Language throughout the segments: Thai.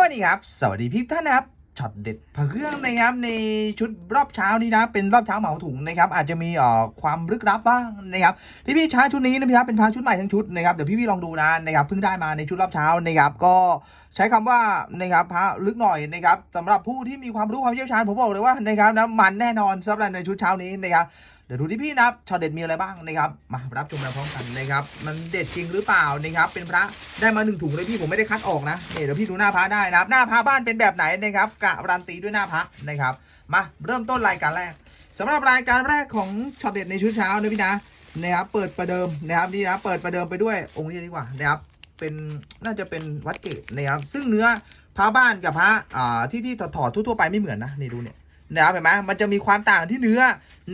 วัสดีครับ สวัสดีพี่ท่านนะครับช็อตเด็ดพระเครื่องนะครับในชุดรอบเช้านี้นะเป็นรอบเช้าเหมาถุงนะครับอาจจะมีเอ่อความลึกลับบ้างนะครับพี่พี่ๆช้าชุดนี้นะพี่ครับเป็นพระชุดใหม่ทั้งชุดนะครับเดี๋ยวพี่พี่ๆลองดูนะนะครับเพิ่งได้มาในชุดรอบเช้านะครับก็ใช้คำว่านะครับพระลึกหน่อยนะครับสำหรับผู้ที่มีความรู้ความเชี่ยวชาญผมบอกเลยว่านะครับนะมันแน่นอนสำหรับในชุดเช้านี้นะครับ เดี๋ยวดูที่พี่นะครับช็อตเด็ดมีอะไรบ้างนะครับ มารับชมไปพร้อมกันนะครับ มันเด็ดจริงหรือเปล่านะครับ เป็นพระได้มาหนึ่งถุงเลยพี่ผมไม่ได้คัดออกนะเนี่ยเดี๋ยวพี่ดูหน้าพระได้นะครับ หน้าพระบ้านเป็นแบบไหนนะครับการันตีด้วยหน้าพระนะครับ มาเริ่มต้นรายการแรกสำหรับรายการแรกของช็อตเด็ดในชุดเช้านะพี่นะนะครับ เปิดประเดิมนะครับนี่นะเปิดประเดิมไปด้วยองค์นี้ดีกว่านะครับเป็นน่าจะเป็นวัดเกตนะครับ ซึ่งเนื้อพระบ้านกับพระอ่าที่ที่ถอดถอดทั่วๆไปไม่เหมือนนะนี่ดูเนี่ย นะครับเห็นไหมมันจะมีความต่างที่เนื้อ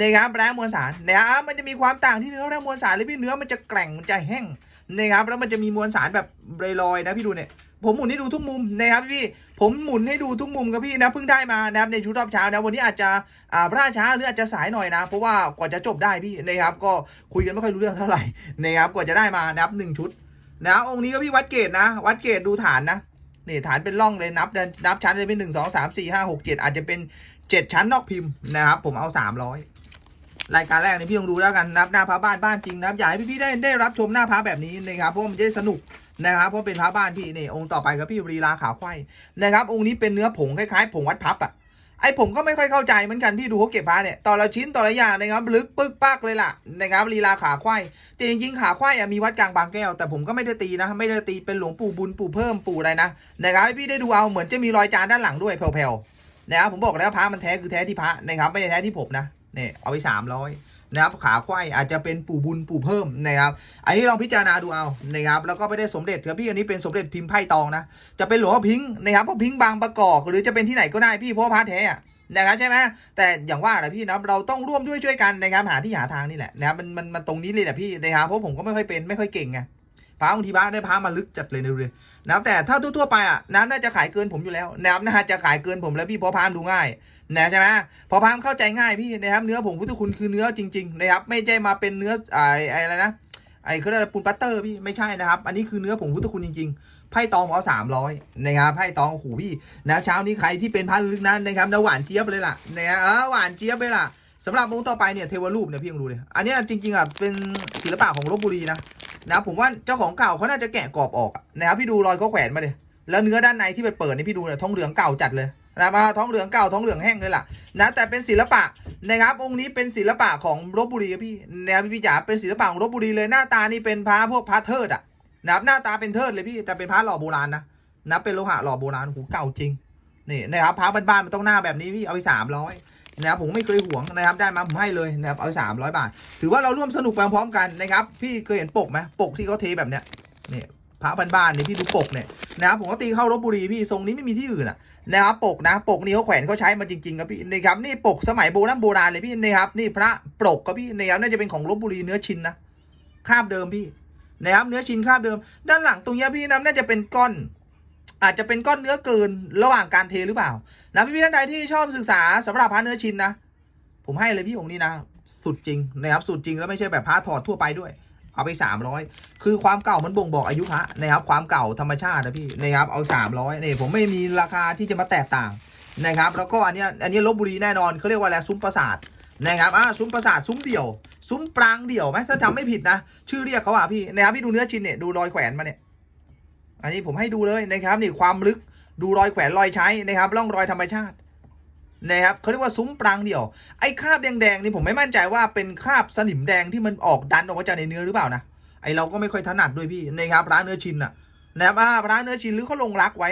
นะครับแรงมวลสารนะครับมันจะมีความต่างที่เนื้อแรงมวลสารเลยพี่เนื้อมันจะแกร่งมันจะแห้งนะครับแล้วมันจะมีมวลสารแบบลอยๆนะพี่ดูเนี่ยผมหมุนให้ดูทุกมุมนะครับพี่ผมหมุนให้ดูทุกมุมครับพี่นะเพิ่งได้มานะครับในชุดรอบเช้านะวันนี้อาจจะอ่าพลาดช้าหรืออาจจะสายหน่อยนะ เพราะว่ากว่าจะจบได้พี่นะครับ ก็คุยกันไม่ค่อยรู้เรื่องเท่าไหร่นะครับกว่าจะได้มานะครับหนึ่งชุดนะองค์นี้ก็พี่วัดเกตนะ วัดเกตดูฐานนะนี่ฐานเป็นร่องเลยนับนับชั้นเลยเป็นหนึ่งสองสามสี่ห้าหกเจ็ดอาจจะเป็น เจ็ดชั้นนอกพิมพ์นะครับ ผมเอาสามร้อยรายการแรกนี่พี่ต้องดูแล้วกันนับหน้าพระบ้านบ้านจริงนะครับอยากให้พี่ๆได้ได้รับชมหน้าพระแบบนี้นะครับเพราะมันจะสนุกนะครับเพราะเป็นพระบ้านพี่นี่องค์ต่อไปกับพี่รีลาขาวไข่นะครับ องค์นี้เป็นเนื้อผงคล้ายๆ ผงวัดพับอะไอผมก็ไม่ค่อยเข้าใจเหมือนกันพี่ดูเขาเก็บพระเนี่ยต่อละชิ้นต่อละอย่างนะครับลึกปึกปักเลยล่ะนะครับลีลาขาควายแต่จริงๆขาควายอะมีวัดกลางบางแก้ว แต่ผมก็ไม่ได้ตีนะ ไม่ได้ตีเป็นหลวงปู่บุญปู่เพิ่มปู่อะไรนะนะครับให้พี่ได้ดูเอาเหมือนจะมีรอยจานด้านหลังด้วยแผ่วๆ นะครับผมบอกแล้วพระมันแท้คือแท้ที่พระนะครับไม่ใช่แท้ที่ผมนะเนี่ยเอาไปสามร้อยนะครับขาควายอาจจะเป็นปู่บุญปู่เพิ่มนะครับ อันนี้ลองพิจารณาดูเอานะครับ แล้วก็ไม่ได้สมเด็จครับพี่อันนี้เป็นสมเด็จพิมพ์ไพ่ตองนะจะเป็นหลวงพ่อพิงค์นะครับเพราะพิงค์บางประกอบหรือจะเป็นที่ไหนก็ได้พี่เพราะพระแท้อะนะครับใช่ไหมแต่อย่างว่าแหละพี่นะเราต้องร่วมด้วยช่วยกันนะครับหาที่หาทางนี่แหละนะครับมันมันมันตรงนี้เลยแหละพี่นะครับเพราะผมก็ไม่ค่อยเป็นไม่ค่อยเก่งไงพระบางทีพระได้พระมาลึกจัดเลยนะดูเลย นะครับแต่ถ้าทั่วๆไปอะน้ำน่าจะขายเกินผมอยู่แล้วนะครับน่าจะขายเกินผมแล้วพี่พราะพามดูง่ายนะใช่ไหมพอพามเข้าใจง่ายพี่นะครับเนื้อผงพุทธคุณคือเนื้อจริงๆนะครับไม่ใช่มาเป็นเนื้อไอ้ไอ้อะไรนะไอ้เขาเรียกอะไรปูนปัตเตอร์พี่ไม่ใช่นะครับ อันนี้คือเนื้อผงพุทธคุณจริงๆไพ่ตองเอาสามร้อยนะครับไพ่ตองโอ้โหพี่นะเช้านี้ใครที่เป็นพันลึกนั้นนะครับนะหวานเจี๊ยบเลยล่ะนะเออหวานเจี๊ยบเลยล่ะสำหรับวงต่อไปเนี่ยเทวรูปเนี่ยพี่ลองดูเลยอันนี้จริงๆอะเป็นศิลปะของลบบุรีนะ นะผมว่าเจ้าของเก่าเขาน่าจะแกะกรอบออกนะครับพี่ดูรอยเขาแขวนมาเลยแล้วเนื้อด้านในที่เปิดๆนี่พี่ดูเนี่ยท้องเหลืองเก่าจัดเลยนะมาท้องเหลืองเก่าท้องเหลืองแห้งเลยล่ะนะแต่เป็นศิลปะนะครับองค์นี้เป็นศิลปะของลบบุรีครับพี่นะพี่พี่จ๋าเป็นศิลปะของลบบุรีเลยหน้าตานี่เป็นพระพวกพระเทิดอะนะครับหน้าตาเป็นเทิดเลยพี่แต่เป็นพระหล่อโบราณนะนะเป็นโลหะหล่อโบราณโอ้โหเก่าจริงนี่นะครับพระบ้านๆมันต้องหน้าแบบนี้พี่เอาไปสามร้อย นะครับผมไม่เคยหวงนะครับได้มาผมให้เลยนะครับเอาสามร้อยบาท ถือว่าเราร่วมสนุกไปพร้อมกันนะครับพี่เคยเห็นปกไหมปกที่เขาเทแบบเนี้ยนี่พระบ้านๆเนี่ยพี่ดูปกเนี่ยนะครับผมก็ตีเข้าลบบุรีพี่ทรงนี้ไม่มีที่อื่นอะนะครับปกนะปกนี่เขาแขวนเขาใช้มาจริงๆครับพี่นะครับนี่ปกสมัยโบราณโบราณเลยพี่นะครับนี่พระปกครับพี่นะครับน่าจะเป็นของลบบุรีเนื้อชินนะคาบเดิมพี่นะครับเนื้อชินคาบเดิม ด้านหลังตรงเนี้ยพี่นะน่าจะเป็นก้อน อาจจะเป็นก้อนเนื้อเกินระหว่างการเทหรือเปล่านะพี่ๆท่านใดที่ชอบศึกษาสำหรับพระเนื้อชินนะ ผมให้เลยพี่องค์นี้นะ สุดจริงนะครับสุดจริงแล้วไม่ใช่แบบพระถอดทั่วไปด้วย เอาไปสามร้อยคือความเก่ามันบ่งบอกอายุพระนะครับ ความเก่าธรรมชาตินะพี่นะครับเอาสามร้อยนี่ผมไม่มีราคาที่จะมาแตกต่างนะครับ แล้วก็อันนี้อันนี้ลบบุรีแน่นอนเขาเรียกว่าอะไรซุ้มปราสาทนะครับอ่าซุ้มปราสาทซุ้มเดี่ยว ซุ้มปรางเดี่ยวไหมถ้าจำไม่ผิดนะ ชื่อเรียกเขาอะพี่นะครับพี่ดูเนื้อชิ้นเนี่ยดูรอยแขวนมาเนี่ย อันนี้ผมให้ดูเลยนะครับนี่ความลึกดูรอยแขวนรอยใช้นะครับร่องรอยธรรมชาตินะครับเขาเรียกว่าซุ้มปรางเดี่ยว ไอ้คราบแดงๆนี่ผมไม่มั่นใจว่าเป็นคราบสนิมแดงที่มันออกดันออกมาจากในเนื้อหรือเปล่านะไอเราก็ไม่ค่อยถนัดด้วยพี่นะครับร้านเนื้อชินนะนะครับอ่าร้านเนื้อชินหรือเขาลงรักไว้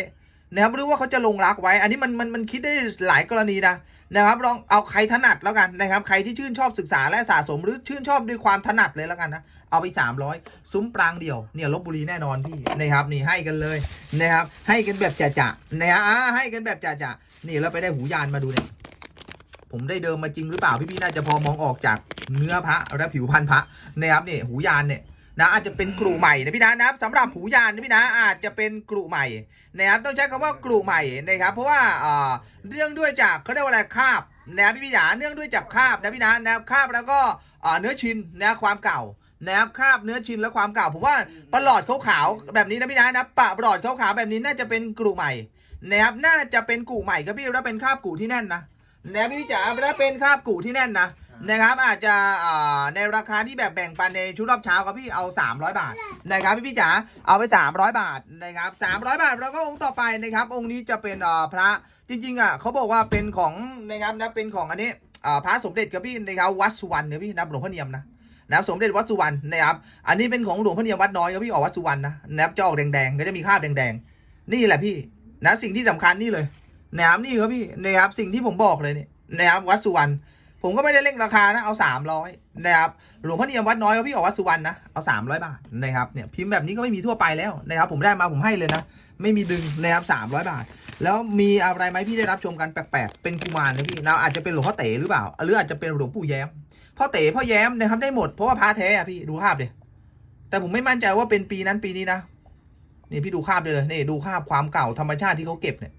นะครับหรือว่าเขาจะลงรักไว้ อันนี้มันมันมันคิดได้หลายกรณีนะนะครับ ลองเอาใครถนัดแล้วกันนะครับ ใครที่ชื่นชอบศึกษาและสะสมหรือชื่นชอบด้วยความถนัดเลยแล้วกันนะเอาไป 300 ซุ้มปรางเดี่ยวเนี่ยลบบุรีแน่นอนพี่นะครับนี่ให้กันเลยนะครับ ให้กันแบบจะๆนะครับให้กันแบบจะๆนี่แล้วไปได้หูยานมาดูเนี่ยผมได้เดิมมาจริงหรือเปล่าพี่ๆน่าจะพอมองออกจากเนื้อพระและผิวพันธุ์พระนะครับเนี่ยหูยานเนี่ย นะอาจจะเป็นกลุ่มใหม่นะพี่นะนะครับสำหรับหูยานนะพี่นะอาจจะเป็นกลุ่มใหม่นะครับต้องใช้คำว่ากลุ่มใหม่นะครับเพราะว่าเอ่อเนื่องด้วยจากเขาเรียกว่าอะไรคาบนะพี่พี่จ๋าเนื่องด้วยจากคาบนะพี่นะนะครับคาบแล้วก็เอ่อเนื้อชินนะความเก่านะครับคาบเนื้อชินและความเก่าผมว่าประหลอดขาวๆแบบนี้นะพี่นะนะปะประหลอดขาวๆแบบนี้น่าจะเป็นกลุ่มใหม่นะครับน่าจะเป็นกูใหม่ครับพี่แล้วเป็นคาบกูที่แน่นนะนะพี่จ๋าแล้วเป็นคาบกูที่แน่นนะ นะครับอาจจะในราคาที่แบบแบ่งปันในชุดรอบเช้าครับพี่เอา 300 บาทนะครับพี่พี่จ๋าเอาไป 300 บาทนะครับ300 บาทแล้วก็องค์ต่อไปนะครับ องค์นี้จะเป็นพระจริงๆอะเขาบอกว่าเป็นของนะครับนะเป็นของอันนี้พระสมเด็จครับพี่นะครับวัดสุวรรณเนี่ยพี่นับหลวงพ่อเนียมนะนะครับสมเด็จวัดสุวรรณนะครับอันนี้เป็นของหลวงพ่อเนียมวัดน้อยครับพี่ออกวัดสุวรรณนะนะครับจะออกแดงๆก็จะมีคราบแดงๆ นี่แหละพี่นะสิ่งที่สำคัญนี่เลยนะครับนี่ครับพี่นะครับสิ่งที่ผมบอกเลยเนี่ยนะครับวัดสุวรรณ ผมก็ไม่ได้เล่งราคานะ เอาสามร้อยนะครับ หลวงพ่อเนียมวัดน้อยพี่ออกวัดสุวรรณนะ เอาสามร้อยบาทนะครับ เนี่ยพิมพ์แบบนี้ก็ไม่มีทั่วไปแล้วนะครับ ผมได้มาผมให้เลยนะ ไม่มีดึงนะครับสามร้อยบาท แล้วมีอะไรไหมพี่ได้รับชมกันแปลกๆ เป็นกุมารนะพี่นะอาจจะเป็นหลวงพ่อเต๋หรือเปล่า หรืออาจจะเป็นหลวงปู่แย้ม พ่อเต๋พ่อแย้มนะครับได้หมด เพราะว่าพาแท้อะพี่ดูภาพเดิแต่ผมไม่มั่นใจว่าเป็นปีนั้นปีนี้นะ นี่พี่ดูภาพเลยนี่ดูภาพความเก่าธรรมชาติที่เขาเก็บเนี่ย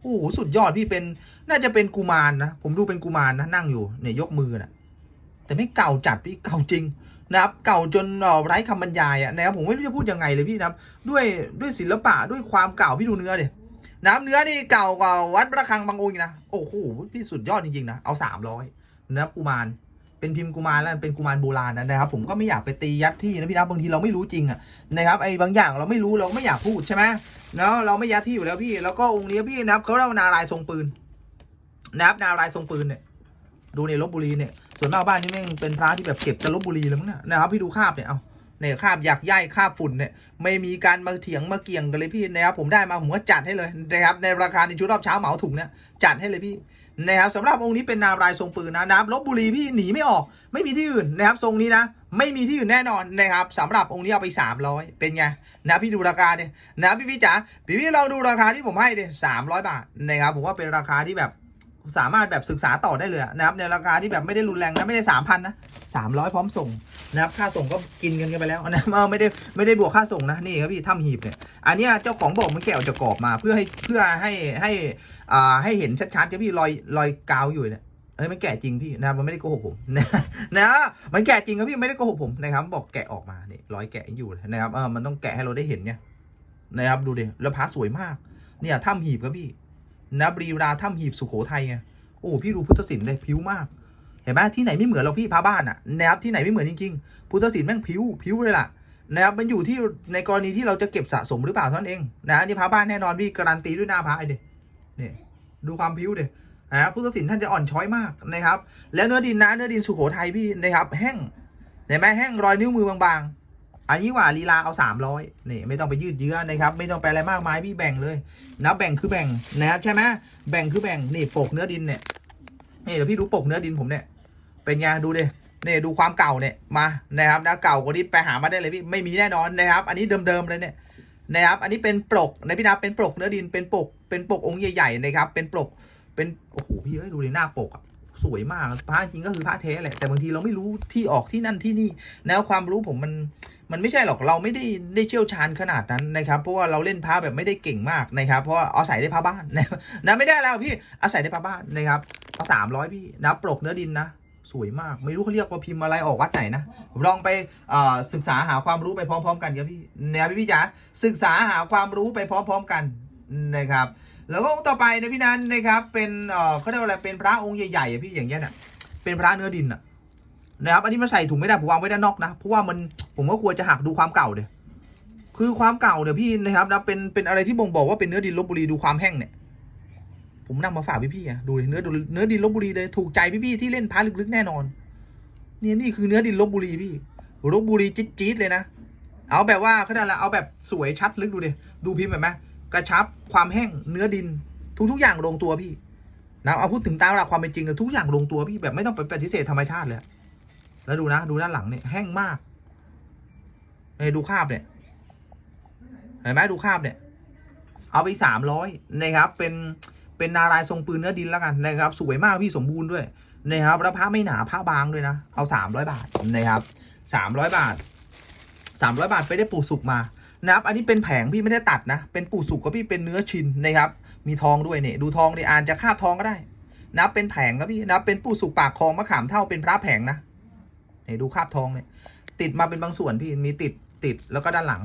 โอ้โหสุดยอดพี่เป็น น่าจะเป็นกุมารนะผมดูเป็นกุมารนะนั่งอยู่เนี่ยยกมือนะแต่ไม่เก่าจัดพี่เก่าจริงนะครับ เก่าจนออไร้คำบรรยายอะนะครับ ผมไม่รู้จะพูดยังไงเลยพี่นะครับ ด้วยด้วยศิลปะด้วยความเก่าพี่ดูเนื้อดิน้ำเนื้อนี่เก่ากว่าวัดประฆังบางองค์นะ โอ้โหพี่สุดยอดจริงๆนะ เอาสามร้อยนะครับกุมารเป็นพิมพ์กุมารแล้วเป็นกุมารโบราณนะนะครับ ผมก็ไม่อยากไปตียัดที่นะพี่นะบางทีเราไม่รู้จริงอะนะครับไอ้บางอย่างเราไม่รู้เราไม่อยากพูดใช่ไหมเนาะเราไม่ยัดที่อยู่แล้วพี่ แล้วก็องค์นี้พี่นะครับเขาเรียกว่านารายทรงปืน นะครับนารายทรงปืนเนี่ยดูในลบบุรีเนี่ยส่วนมากบ้านนี้แม่งเป็นพระที่แบบเก็บจะลบบุรีแล้วมั้งนี่ยนะครับพี่ดูคาบเนี่ยเอาเนี่ยคาบอยากย่ายคาบฝุ่นเนี่ยไม่มีการมาเถียงมาเกี่ยงกันเลยพี่นะครับผมได้มาผมก็จัดให้เลยนะครับในราคาในชุดรอบเช้าเหมาถุงเนี่ยจัดให้เลยพี่นะครับสำหรับองค์นี้เป็นนารายทรงปืนนะนะครับลบบุรีพี่หนีไม่ออก ไม่มีที่อื่นนะครับทรงนี้นะ ไม่มีที่อื่นแน่นอนนะครับสำหรับองค์นี้เอาไป 300 เป็นไงนะพี่ดูราคาเนี่ยนะพี่พี่จ๋าพี่พี่ลองดูราคาที่ผมให้ดิสามร้อยบาทนะครับผมว่าเป็นราคาที่แบบ สามารถแบบศึกษาต่อได้เลยนะครับในราคาที่แบบไม่ได้รุนแรงนะไม่ได้สามพันนะสามร้อยพร้อมส่งนะครับค่าส่งก็กินกันกันไปแล้วนะเออไม่ได้ไม่ได้บวกค่าส่งนะนี่ครับพี่ถ้ำหีบเนี่ยอันนี้เจ้าของบอกมันแกะออกจากกรอบมาเพื่อให้เพื่อให้ให้อ่าให้เห็นชัดๆครับพี่รอยรอยกาวอยู่เนี่ยเฮ้ยมันแก่จริงพี่นะครับมันไม่ได้โกหกผมนะนะมันแก่จริงครับพี่ไม่ได้โกหกผมนะครับ บอกแกะออกมาเนี่ยรอยแกะอยู่นะครับเออมันต้องแกะให้เราได้เห็นเนี่ยนะครับดูดิแล้วพระสวยมาก เนี่ยถ้ำหีบครับพี่ นะบรีราถ้ำหีบสุโขทัยไงโอ้พี่ดูพุทธศิลป์เลยผิวมากเห็นไหมที่ไหนไม่เหมือนเราพี่พระบ้านอะนะครับที่ไหนไม่เหมือนจริงๆพุทธศิลป์แม่งผิวผิวเลยล่ะนะครับมันอยู่ที่ในกรณีที่เราจะเก็บสะสมหรือเปล่าเท่านั้นเองนะนี่พระบ้านแน่นอนพี่การันตีด้วยหน้าพระไอ้เด็นี่ดูความพิ้วเดยนะพุทธศิลป์ท่านจะอ่อนช้อยมากนะครับ แล้วเนื้อดินนะเนื้อดินสุโขทัยพี่นะครับแห้งเห็นไหมแห้งรอยนิ้วมือบางๆ อันนี้ว่าลีลาเอาสามร้อยนี่ไม่ต้องไปยืดเยื้อนะครับ ไม่ต้องไปอะไรมากมายพี่แบ่งเลยนะแบ่งคือแบ่งนะครับใช่ไหมแบ่งคือแบ่งนี่ปกเนื้อดินเนี่ยนี่เดี๋ยวพี่ดูปกเนื้อดินผมเนี่ยเป็นไงดูดินี่ดูความเก่าเนี่ยมานะครับนะเก่ากว่านี้ไปหามาได้เลยพี่ไม่มีแน่นอนนะครับ อันนี้เดิมๆเลยเนี่ยนะครับ อันนี้เป็นปลกนะพี่นะเป็นปลกเนื้อดินเป็นปลกเป็นปลกองค์ใหญ่ๆนะครับ เป็นปลกเป็นโอ้โหพี่เอ้ยดูดิหน้าปกอะสวยมากพระจริงก็คือพระเทแหละแต่บางทีเราไม่รู้ที่ออกที่นั่นที่นี่แนวความรู้ผมมัน มันไม่ใช่หรอกเราไม่ได้ได้เชี่ยวชาญขนาดนั้นนะครับ เพราะว่าเราเล่นพระแบบไม่ได้เก่งมากนะครับ เพราะาอาศัยได้พระบ้านนะนะไม่ได้แล้วพี่อาศัยได้พระบ้านนะครับเอาสามร้อยพี่นะปลกเนื้อดินนะสวยมาก ไม่รู้เขาเรียกว่าพิมพ์อะไรออกวัดไหนนะผมลองไปศึกษาหาความรู้ไปพร้อม ๆ กันครับพี่เนี่ยพี่พี่จ๋าศึกษาหาความรู้ไปพร้อม ๆ กันนะครับ แล้วก็องค์ต่อไปนะพี่นันนะครับ เป็นเขาเรียกว่าอะไรเป็นพระองค์ใหญ่ๆพี่อย่างเงี้ยน่ะเป็นพระเนื้อดินอะ นะครับ อันนี้มาใส่ถุงไม่ได้ผมวางไว้ด้านนอกนะ เพราะว่ามันผมก็ควรจะหักดูความเก่าเดี๋ยคือความเก่าเนี่ยพี่นะครับนะเป็นเป็นอะไรที่บ่งบอกว่าเป็นเนื้อดินลบบุรีดูความแห้งเนี่ย ผมนำมาฝากพี่ๆอะดูเนื้อเนื้อดินลบบุรีเลยถูกใจพี่ๆที่เล่นพระลึกๆแน่นอน เนี่ยนี่คือเนื้อดินลบบุรีพี่ลบบุรีจี๊ดๆเลยนะเอาแบบว่าเขาเรียกอะไรเอาแบบสวยชัดลึกดูดิดูพิมพ์แบบไหมกระชับความแห้งเนื้อดิน ทุกทุกๆอย่างลงตัวพี่นะเอาพูดถึงตามหลักความเป็นจริงทุกอย่างลงตัวพี่แบบไม่ต้องไปปฏิเสธธรรมชาติเลย แล้วดูนะ ดูด้านหลังเนี่ยแห้งมากเอ้ดูคราบเนี่ย เห็นไหมดูคราบเนี่ย เอาไปสามร้อยนะครับ เป็นเป็นนารายณ์ทรงปืนเนื้อดินแล้วกันนะครับ สวยมากพี่สมบูรณ์ด้วยนะครับแล้วผ้าไม่หนาผ้าบางด้วยนะ เอาสามร้อยบาทนะครับสามร้อยบาทสามร้อยบาทไปได้ปูสุกมานะครับ อันนี้เป็นแผงพี่ไม่ได้ตัดนะ เป็นปูสุกก็พี่เป็นเนื้อชินนะครับ มีทองด้วยเนี่ยดูทองเนี่ยอ่านจะคาบทองก็ได้นับเป็นแผงครับพี่นับเป็นปูสุกปากคลองมะขามเท่าเป็นพระแผงนะ เนี่ยดูคาบทองเนี่ย ติดมาเป็นบางส่วนพี่มีติดติดแล้วก็ด้านหลัง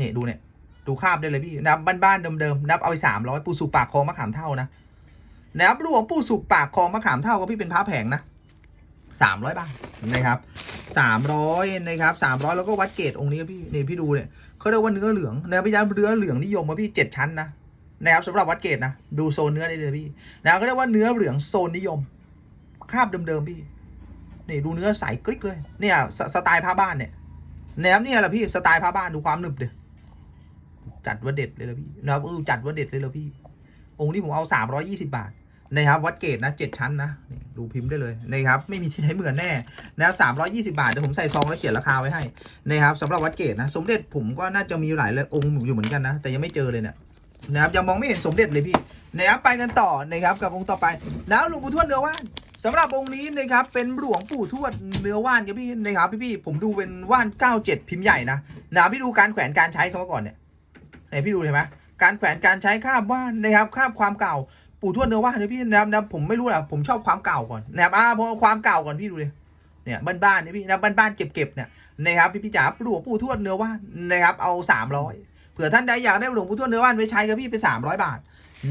นี่ดูเนี่ย ดูคาบได้เลยพี่นับบ้านๆเดิมๆนับเอาไปสามร้อยปูสุกปากคลองมะขามเท่านะนะครับหลวงปู่สุกปากคลองมะขามเท่าก็พี่เป็นพระแผงนะสามร้อยบาทนะครับสามร้อยนะครับสามร้อยแล้วก็วัดเกรดองค์นี้พี่นี่พี่ดูเนี่ยเขาเรียกว่าเนื้อเหลืองนะพี่ย้ำเนื้อเหลืองนิยมครับพี่เจ็ดชั้นนะนะครับสำหรับวัดเกรดนะดูโซนเนื้อได้เลยพี่นะเขาเรียกว่าเนื้อเหลืองโซนนิยมคาบเดิมๆพี่ นี่ดูเนื้อใสกริกเลยเนี่ยสสไตล์ผ้าบ้านเนี่ยนะครับเนี่ยแหละพี่สไตล์ผ้าบ้านดูความหนึบเดี๋ยจัดว่าเด็ดเลยละพี่นะครับเออจัดว่าเด็ดเลยละพี่ องค์นี้ผมเอาสามร้อยี่สิบาทนะครับวัดเกรดนะเจ็ดชั้นนะดูพิมพ์ได้เลยนะครับไม่มีที่ไหนเหมือนแน่นะครับสามร้อยี่สิบาทเดี๋ยวผมใส่ซองแล้วเขียนราคาไว้ให้นะครับสำหรับวัดเกรดนะ สมเด็จผมก็น่าจะมีหลายเลยองค์อยู่เหมือนกันนะ แต่ยังไม่เจอเลยเนี่ยนะครับยังมองไม่เห็นสมเด็จเลยพี่นะครับไปกันต่อนะครับกับองค์ต่อไปแล้วหลวงปู่ทวดเนื้อว่าน สำหรับองค์นี้นะครับเป็นหลวงปู่ทวดเนื้อว่านครับพี่นะครับพี่ๆผมดูเป็นว่าน97พิมพ์ใหญ่นะนะพี่ดูการแขวนการใช้เขามาก่อนเนี่ยไหนพี่ดูเห็นไหมการแขวนการใช้คาบว่านนะครับคาบความเก่าปู่ทวดเนื้อว่านเนี่ยพี่นะครับนะผมไม่รู้อะผมชอบความเก่าก่อนนะครับอ่าพอความเก่าก่อนพี่ดูเลยเนี่ยบ้านๆเนี่ยพี่นะบ้านๆเก็บๆเนี่ยนะครับพี่พี่จ๋าหลวงปู่ทวดเนื้อว่านนะครับเอาสามร้อยเผื่อท่านใดอยากได้หลวงปู่ทวดเนื้อว่านไปใช้กับพี่ไปสามร้อยบาท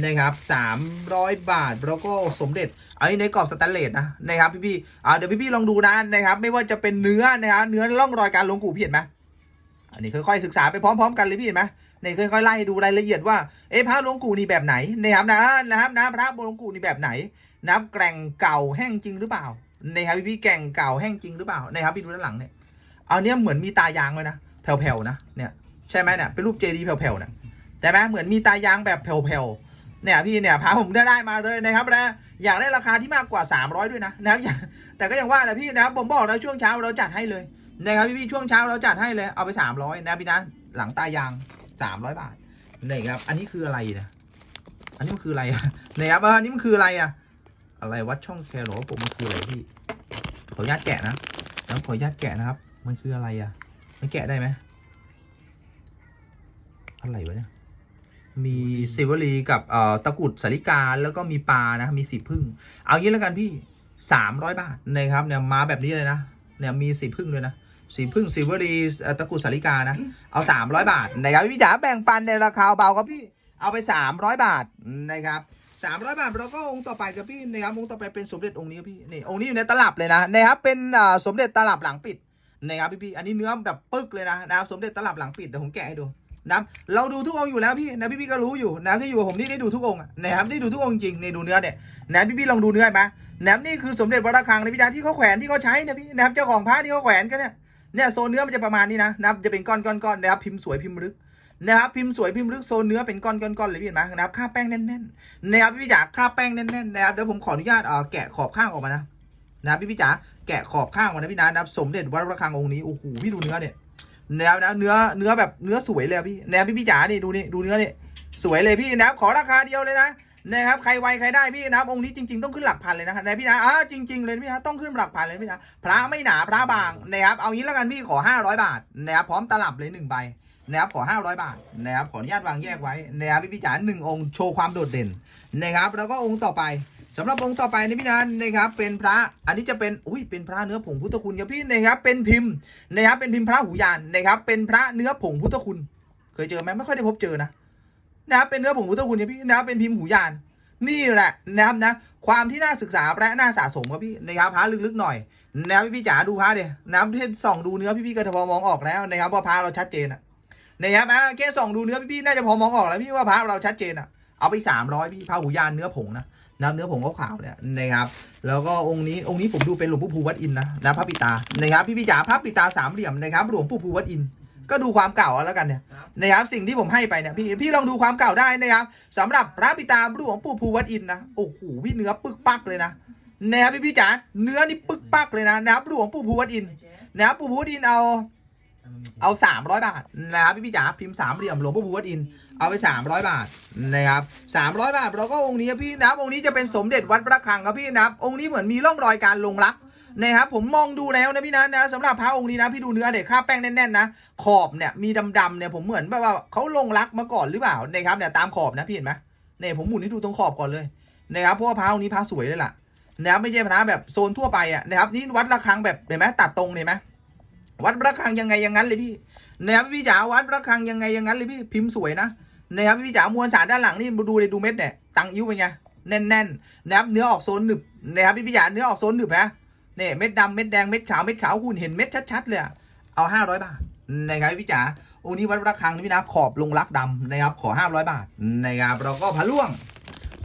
นะครับสามร้อยบาทแล้วก็สมเด็จ ไอ้ในกรอบสแตนเลสนะนะครับพี่พี่อ่าเดี๋ยวพี่พี่ลองดูนะนะครับไม่ว่าจะเป็นเนื้อนะครับเนื้อร่องรอยการลงกูพี่เห็นไหมอันนี้ค่อยๆศึกษาไปพร้อมๆกันเลยพี่เห็นไหมนี่ค่อยๆไล่ดูรายละเอียดว่าเอ๊ะพระหลวงกูนี่แบบไหนนะครับนะนะครับนะพระหลวงกูนี่แบบไหนนับแกร่งเก่าแห้งจริงหรือเปล่านะครับพี่พี่แกร่งเก่าแห้งจริงหรือเปล่านะครับพี่ดูด้านหลังเนี่ยเอาเนี้ยเหมือนมีตายางเลยนะแผ่วๆนะเนี่ยใช่ไหมเนี่ยเป็นรูปเจดีย์แผ่วๆเนี่ยแต่ไหมเหมือนมีตายางแบบแผ่วๆ เนี่ยพี่เนี่ยพระผมได้ได้มาเลยนะครับนะอยากได้ราคาที่มากกว่า 300 ด้วยนะนะครับอยากแต่ก็ยังว่าแหละพี่นะครับผมบอกแล้วช่วงเช้าเราจัดให้เลยนะครับพี่พี่ช่วงเช้าเราจัดให้เลยเอาไป 300นะพี่นะหลังตายางสามร้อยบาทนี่ครับอันนี้คืออะไรนะอันนี้มันคืออะไรอะนี่ครับอันนี้มันคืออะไรอะอะไรวัดช่องแคร์หรอผมมันคืออะไรพี่ขออนุญาตแกะนะแล้วขออนุญาตแกะนะครับ มันคืออะไรอะมันแกะได้ไหมอะไรวะเนี่ย มีซิวลีกับเอ่อตะกรุดสาลิกาแล้วก็มีปลานะมีสีพึ่ง เอางี้แล้วกันพี่สามร้อยบาทนะครับเนี่ยมาแบบนี้เลยนะเนี่ยมีสีพึ่งด้วยนะสีพึ่งซิวลีเอ่อตะกรุดสาลิกานะ เอาสามร้อยบาทนะครับพี่จ๋าแบ่งปันในราคาเบาครับพี่เอาไปสามร้อยบาทนะครับสามร้อยบาทแล้วก็องค์ต่อไปครับพี่นะครับองค์ต่อไปเป็นสมเด็จองค์นี้ครับพี่นี่องค์นี้อยู่ในตลับเลยนะนะครับเป็นอ่าสมเด็จตลับหลังปิดนะครับพี่พี่ๆอันนี้เนื้อแบบปึกเลยนะนะครับสมเด็จตลับหลังปิดเดี๋ยวผมแกะให้ดู นะครับเราดูทุกองค์อยู่แล้วพี่นะพี่พี่ก็รู้อยู่นะที่อยู่กับผมนี่ได้ดูทุกองค์นะครับได้ดูทุกองค์จริงในดูเนื้อเนี่ยนะพี่พี่ลองดูเนื้อไหมนะครับนี่คือสมเด็จวัดระฆังนะพี่จ๋าที่เขาแขวนที่เขาใช้นะพี่นะครับเจ้าของพระที่เขาแขวนกันเนี่ยเนี่ยโซนเนื้อมันจะประมาณนี้นะนะครับจะเป็นก้อนก้อนก้อนนะครับพิมพ์สวยพิมพ์ลึกนะครับพิมพ์สวยพิมพ์ลึกโซนเนื้อเป็นก้อนก้อนก้อนเลยพี่เห็นไหมนะครับค่าแป้งแน่นๆนะครับพี่จ๋าค่าแป้งแน่นๆนะครับเดี๋ยวผมขออนุญาตเอ่อแกะขอบข้างออกมานะนะพี่พี่จ๋าแกะขอบข้างออกมานะพี่นะนะครับสมเด็จวัดระฆังองค์นี้โอ้โหพี่ดูเนื้อเนี่ย นะครับนะเนื้อเนื้อแบบเนื้อสวยเลยพี่นะครับพี่พี่จ๋านี่ดูนี่ดูเนื้อนี่สวยเลยพี่นะขอราคาเดียวเลยนะนะครับใครไวใครได้พี่นะองค์นี้จริง ๆ ต้องขึ้นหลักพันเลยนะนะพี่นะอ่าจริง ๆเลยพี่นะต้องขึ้นหลักพันเลยพี่นะพระไม่หนาพระบางนะครับเอางี้แล้วกันพี่ขอ 500 บาทนะครับพร้อมตลับเลยหนึ่งใบนะครับขอ 500 บาทนะครับขออนุญาตวางแยกไว้นะครับพี่พี่จ๋าหนึ่งองค์โชว์ความโดดเด่นนะครับแล้วก็องค์ต่อไป สำหรับองค์ต่อไปนี่พี่นันนะครับ เป็นพระอันนี้จะเป็นอุ้ยเป็นพระเนื้อผงพุทธคุณครับพี่นะครับ เป็นพิมพ์นะครับเป็นพิมพ์พระหูยานนะครับ เป็นพระเนื้อผงพุทธคุณ เคยเจอไหมไม่ค่อยได้พบเจอนะนะครับเป็นเนื้อผงพุทธคุณครับพี่นะครับเป็นพิมพ์หูยานนี่แหละนะครับนะ ความที่น่าศึกษาและน่าสะสมครับพี่นะครับพระลึกๆหน่อยนะครับพี่พี่จ๋าดูพระเดียนะครับที่ส่องดูเนื้อพี่พี่ก็จะพอมองออกแล้วนะครับว่าพระเราชัดเจนอะนะครับอะแค่ส่องดูเนื้อพี่พี่น่าจะพอมองออกแล้วพี่ว่าพระเราชัดเจนอะเอาไปสามร้อยพี่พระหูยานเนื้อผงนะ นะเนื้อผงขาวๆเนี่ยนะครับแล้วก็องค์นี้องค์นี้ผมดูเป็นหลวงปู่ภูวัดอินทร์นะนะพระปิตานะครับพี่พี่จ๋าพระปิตาสามเหลี่ยมนะครับหลวงปู่ภูวัดอินทร์ก็ดูความเก่าเอาแล้วกันเนี่ยนะครับสิ่งที่ผมให้ไปเนี่ยพี่พี่ลองดูความเก่าได้นะครับสำหรับพระปิตาหลวงปู่ภูวัดอินทร์นะโอ้โหพี่เนื้อปึกปักเลยนะนะครับพี่พี่จ๋าเนื้อนี่ปึกปักเลยนะนะครับหลวงปู่ภูวัดอินทร์นะครับปู่ภูวัดอินทร์เอา เอาสามร้อยบาทนะครับพี่พี่จ๋าพิมพ์สามเหลี่ยมหลวงปู่ภูวัดอิน เอาไปสามร้อยบาทนะครับสามร้อยบาทแล้วก็องค์นี้พี่นะครับองค์นี้จะเป็นสมเด็จวัดพระคังครับพี่นะครับองค์นี้เหมือนมีร่องรอยการลงรักนะครับผมมองดูแล้วนะพี่นะนะสำหรับพระองค์นี้นะพี่ดูเนื้อเด็กค่าแป้งแน่นๆนะขอบเนี่ยมีดำๆเนี่ยผมเหมือนแบบว่าเขาลงรักมาก่อนหรือเปล่านะครับเนี่ยตามขอบนะพี่เห็นไหมเนี่ยผมหมุนให้ดูตรงขอบก่อนเลยนะครับเพราะว่าพระองค์นี้พระสวยเลยล่ะนะครับไม่ใช่พระแบบโซนทั่วไปอะนะครับนี่วัดระฆังแบบเห็นไหมตัดตรงเห็นไหม วัดพระฆังยังไงอย่างนั้นเลยพี่นะครับพี่จ๋าวัดพระฆังยังไงอย่างนั้นเลยพี่พิมพ์สวยนะนะครับพี่จ๋ามวลสารด้านหลังนี่ดูเลยดูเม็ดเนี่ยตังอิ้วเป็นไงแน่นๆนะครับเนื้อออกโซนหนึบนะครับพี่พี่จ๋าเนื้อออกโซนหนึบนะเนี่ยเม็ดดำเม็ดแดงเม็ดขาวเม็ดขาวคุณเห็นเม็ดชัดๆเลยเอาห้าร้อยบาทนะครับพี่จ๋าองค์นี้วัดระฆังนี่พี่นะขอบลงรักดำนะครับขอห้าร้อยบาทนะครับเราก็พระล่วง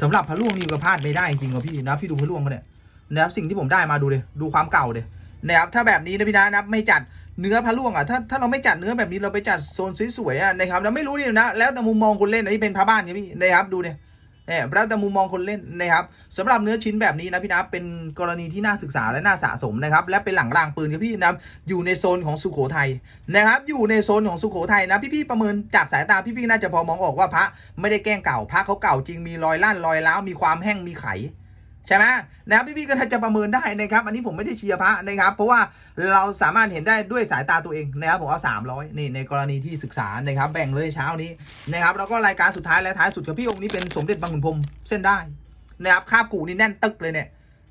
สำหรับพระล่วงนี่ก็พลาดไม่ได้จริงๆว่ะพี่นะพี่ดูพระล่วงมาเนี่ยนะครับสิ่งที่ผมได้มาดูเลยดูความเก่าเลยนะครับถ้าแบบนี้นะพี่นะนะไม่จัด เนื้อพะล่วงอะถ้าถ้าเราไม่จัดเนื้อแบบนี้เราไปจัดโซนสวยๆอะนะครับเราไม่รู้นี่นะแล้วแต่มุมมองคนเล่นอันนี้เป็นพระบ้านครับพี่นะครับดูเนี่ยเนี่ยแล้วแต่มุมมองคนเล่นนะครับสำหรับเนื้อชิ้นแบบนี้นะพี่นะเป็นกรณีที่น่าศึกษาและน่าสะสมนะครับและเป็นหลังรางปืนครับพี่นะครับอยู่ในโซนของสุโขทัยนะครับอยู่ในโซนของสุโขทัยนะพี่ๆประเมินจากสายตาพี่ๆน่าจะพอมองออกว่าพระไม่ได้แกล้งเก่าพระเขาเก่าจริงมีรอยลั่นรอยร้าวมีความแห้งมีไข ใช่ไหมนะครับพี่ๆก็น่าจะประเมินได้นะครับ อันนี้ผมไม่ได้เชียร์พระนะครับ เพราะว่าเราสามารถเห็นได้ด้วยสายตาตัวเองนะครับผมเอา300นี่ในกรณีที่ศึกษานะครับ แบ่งเลยเช้านี้นะครับ แล้วก็รายการสุดท้ายและท้ายสุดกับพี่องค์นี้เป็นสมเด็จบางขุนพรมเส้นได้นะครับคาบกูนี่แน่นตึกเลยเนี่ย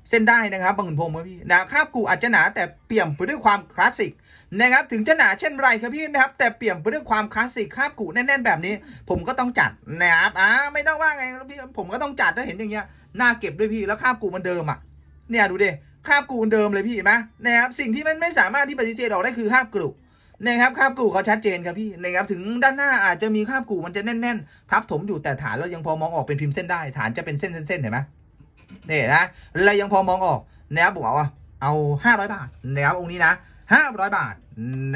เส้นได้นะครับบางขุนพรมครับพี่นะคาบกูอาจจะหนาแต่เปี่ยมไปด้วยความคลาสสิกนะครับถึงจะหนาเช่นไรครับพี่นะครับ แต่เปี่ยมไปด้วยความคลาสสิกคาบกูแน่นๆแบบนี้ ผมก็ต้องจัดนะครับอ่าไม่ต้องว่าไงพี่ผมก็ต้องจัดถ้าเห็นอย่างเงี้ย น้าเก็บด้วยพี่แล้วคาบกูมันเดิมอะเนี่ยดูดิคาบกูมันเดิมเลยพี่เห็นไหมนะครับสิ่งที่มันไม่สามารถที่ปฏิเสธออกได้คือคาบกรุนะครับคาบกูเขาชัดเจนครับพี่นะครับถึงด้านหน้าอาจจะมีคาบกูมันจะแน่นๆทับถมอยู่แต่ฐานเรายังพอมองออกเป็นพิมพ์เส้นได้ฐานจะเป็นเส้นๆเห็นไหมนี่นะเรายังพอมองออกนะครับผมเอาเอาห้าร้อยบาทนะครับองค์นี้นะ ห้าร้อยบาท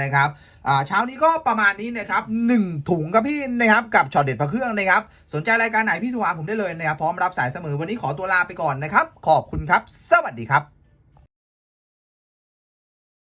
นะครับเช้านี้ก็ประมาณนี้นะครับหนึ่งถุงครับพี่นะครับกับช็อตเด็ดพระเครื่องนะครับ สนใจรายการไหนพี่โทราผมได้เลยนะครับพร้อมรับสายเสมอวันนี้ขอตัวลาไปก่อนนะครับ ขอบคุณครับ สวัสดีครับ